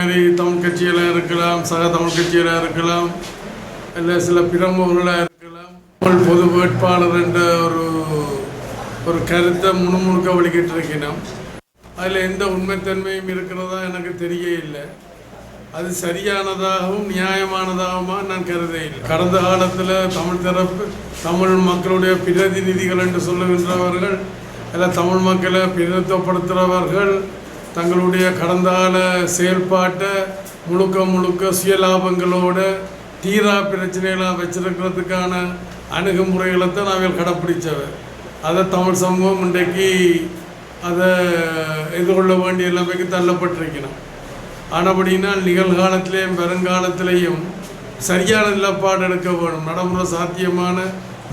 மாதிரி தமிழ் கட்சியில் இருக்கலாம் சக தமிழ் கட்சியில் இருக்கலாம் இல்லை சில பிரமுகர்களாக இருக்கலாம். தமிழ் பொது வேட்பாளர் என்ற ஒரு ஒரு கருத்தை முணுமுணுக்க வழிகிட்டு இருக்கிறோம் அதில் எந்த உண்மைத்தன்மையும் இருக்கிறதா எனக்கு தெரிய இல்லை அது சரியானதாகவும் நியாயமானதாகவுமா நான் கருத இல்லை கடந்த காலத்தில் தமிழ் தரப்பு தமிழ் மக்களுடைய பிரதிநிதிகள் என்று சொல்லுகின்றவர்கள் இல்லை தமிழ் மக்களை பிரதித்துவப்படுத்துகிறவர்கள் தங்களுடைய கடந்தால செயல்பாட்டை முழுக்க முழுக்க சுயலாபங்களோட தீரா பிரச்சனைகளாக வச்சிருக்கிறதுக்கான அணுகுமுறைகளை தான் நாங்கள் கடைப்பிடித்தவர் அதை தமிழ் சமூகம் இன்றைக்கு அதை எதிர்கொள்ள வேண்டிய நிலைமைக்கு தள்ளப்பட்டிருக்கணும் ஆனபடினால் நிகழ்காலத்திலேயும் வருங்காலத்திலேயும் சரியான நிலப்பாடு எடுக்க வேணும். நடைமுறை சாத்தியமான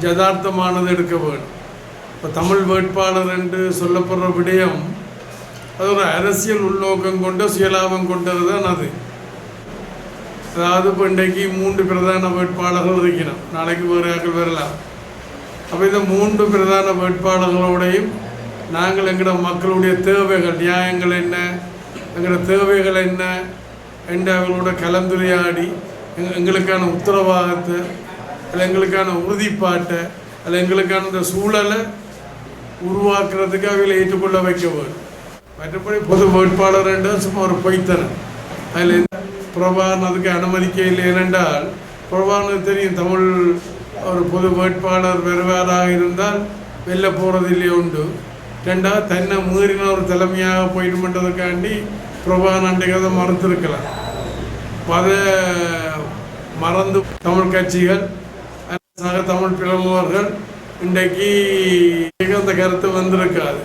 யதார்த்தமானது எடுக்க வேணும். இப்போ தமிழ் வேட்பாளர் என்று சொல்லப்படுற விடயம் அது ஒரு அரசியல் உள்நோக்கம் கொண்ட சுயலாபம் கொண்டது தான் அது. அதாவது இப்போ இன்றைக்கு மூன்று பிரதான வேட்பாளர்கள் இருக்கணும் நாளைக்கு வேறு ஆக்கள் வரலாம்? அப்போ இந்த மூன்று பிரதான வேட்பாளர்களோடையும் நாங்கள் எங்களோட மக்களுடைய தேவைகள் நியாயங்கள் என்ன? எங்களோட தேவைகள் என்ன? என்று அவர்களோட கலந்துரையாடி எங்களுக்கான உத்தரவாதத்தை அல்ல எங்களுக்கான உறுதிப்பாட்டை அல்ல எங்களுக்கான இந்த சூழலை உருவாக்குறதுக்கு அவங்களை ஏற்றுக்கொள்ள வைக்க வேண்டும். மற்றபடி பொது வேட்பாளர் என்றால் சும்மா ஒரு பொய்த்தனம். அதில் எந்த பிரபாகரன் அதுக்கு அனுமதிக்க இல்லை ஏனென்றால் பிரபாகரனுக்கு தெரியும் தமிழ் ஒரு பொது வேட்பாளர் வருவாராக இருந்தால் வெளில போகிறது இல்லையே உண்டு. ரெண்டாவது தன்னை மீறின ஒரு தலைமையாக போயிடுமன்றதுக்காண்டி பிரபாகரன் அன்றைக்கு அதை மறுத்திருக்கலாம். மத அதை மறந்து தமிழ் கட்சிகள் சக தமிழ் பிரமுகர்கள் இன்றைக்கு அந்த கருத்து வந்திருக்காது.